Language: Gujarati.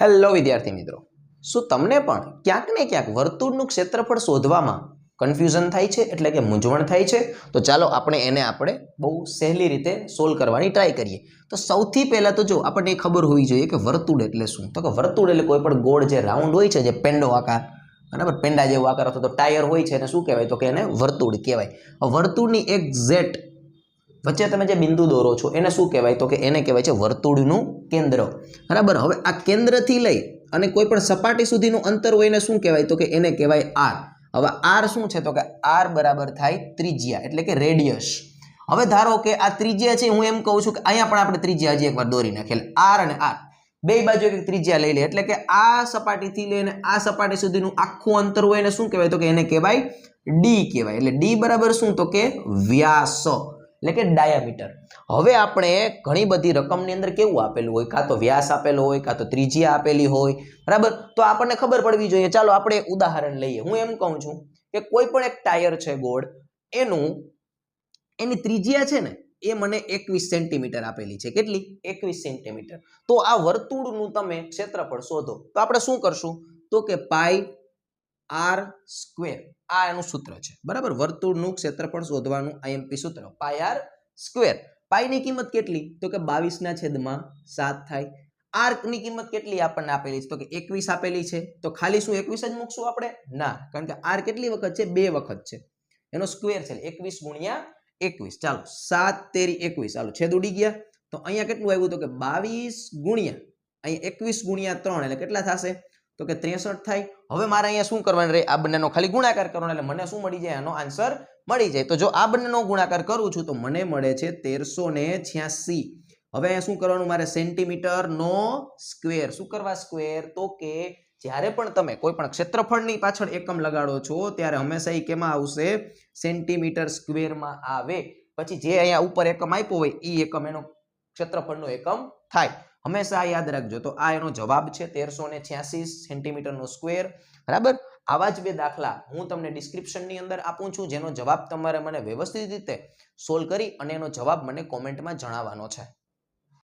હેલો વિદ્યાર્થી મિત્રો. શું તમને પણ ક્યાંક ને ક્યાંક વર્તુળનું ક્ષેત્રફળ શોધવામાં કન્ફ્યુઝન થાય છે? એટલે કે મૂંઝવણ થાય છે? તો ચાલો આપણે એને આપણે બહુ સહેલી રીતે સોલ્વ કરવાની ટ્રાય કરીએ. તો સૌથી પહેલાં તો જો આપણને ખબર હોવી જોઈએ કે વર્તુળ એટલે શું? તો કે વર્તુળ એટલે કોઈ પણ ગોળ જે રાઉન્ડ હોય છે, જે પેંડો આકાર, બરાબર? પેંડા જેવો આકાર અથવા તો ટાયર હોય છે, એને શું કહેવાય? તો કે એને વર્તુળ કહેવાય. વર્તુળની એક્ઝેક્ટ વચ્ચે તમે જે બિંદુ દોરો છો, એને શું કહેવાય? તો કે એને કહેવાય છે વર્તુળનું કેન્દ્ર. બરાબર? હવે આ કેન્દ્રથી લઈ અને કોઈ પણ સપાટી સુધીનું અંતર હોય એને શું કહેવાય? તો કે એને કહેવાય આર હવે આર શું છે? તો કે આર બરાબર થાય ત્રિજ્યા, એટલે કે રેડિયસ. હવે ધારો કે આ ત્રિજ્યા છે, હું એમ કહું છું કે અહીંયા પણ આપણે ત્રિજ્યા હજી એકવાર દોરી નાખેલ. આર અને આર બે બાજુ એક ત્રિજ્યા લઈ લે, એટલે કે આ સપાટીથી લઈને આ સપાટી સુધીનું આખું અંતર હોય એને શું કહેવાય? તો કે એને કહેવાય ડી કહેવાય. એટલે ડી બરાબર શું? તો કે વ્યાસ. એટલે કે ડાયામીટર હવે આપણે ઘણી બધી રકમની અંદર કેવું આપેલું હોય? કાં તો વ્યાસ આપેલો હોય, કાં તો ત્રિજ્યા આપેલી હોય. બરાબર? તો આપણને ખબર પડવી જોઈએ. ચાલો આપણે ઉદાહરણ લઈએ. હું એમ કહું છું કે કોઈ પણ એક ટાયર છે ગોળ, એનું, એની ત્રિજ્યા છે ને, એ મને એકવીસ સેન્ટીમીટર આપેલી છે. કેટલી? એકવીસ સેન્ટીમીટર. તો આ વર્તુળનું તમે ક્ષેત્રફળ શોધો. તો આપણે શું કરશું? તો કે પાઈ આર સ્ક્વેર. આ એનું સૂત્ર છે. બરાબર? વર્તુળનું ક્ષેત્રફળ શોધવાનું આઈએમપી સૂત્ર. Pi R square. પાઈની કિંમત કેટલી? તો કે બાવીસના છેદમાં સાત થાય. આર્કની કિંમત કેટલી આપણને આપેલી છે? તો કે એકવીસ આપેલી છે. તો ખાલી શું એકવીસ જ મૂકશું આપણે? ના. કારણ કે આર કેટલી વખત છે? બે વખત છે. એનો સ્ક્વેર છે એકવીસ ગુણ્યા એકવીસ. ચાલો, સાત તેરી એકવીસ. ચાલો, છેદ ઉડી ગયા. તો અહીંયા કેટલું આવ્યું? તો કે બાવીસ ગુણ્યા. અહીંયા એકવીસ ગુણ્યા ત્રણ એટલે કેટલા થશે? તો કે ત્રેસઠ થાય. હવે મારે અહીંયા શું કરવાનું રહે આ બંનેનો ખાલી ગુણાકાર કરવાનો, એટલે મને શું મળી જાય? એનો આન્સર મળી જાય. તો જો આ બંનેનો ગુણાકાર કરું છું, તો મને મળે છે તેરસો ને છ્યાસી. હવે અહીંયા શું કરવાનું? મારે સેન્ટીમીટર નો સ્ક્વેર શું કરવા સ્ક્વેર તો કે જ્યારે પણ તમે કોઈ પણ ક્ષેત્રફળની પાછળ એકમ લગાડો છો, ત્યારે હંમેશા એ કેમાં આવશે? સેન્ટીમીટર સ્ક્વેરમાં આવે. પછી જે અહીંયા ઉપર એકમ આપ્યો હોય એ એકમ એનો ક્ષેત્રફળનો એકમ થાય. હંમેશા યાદ રાખજો. તો આ એનો જવાબ છે તેરસો ને સેન્ટીમીટરનો સ્ક્વેર. બરાબર? આવા જ બે દાખલા હું તમને ડિસ્ક્રિપ્શનની અંદર આપું છું, જેનો જવાબ તમારે મને વ્યવસ્થિત રીતે સોલ્વ કરી અને એનો જવાબ મને કોમેન્ટમાં જણાવવાનો છે.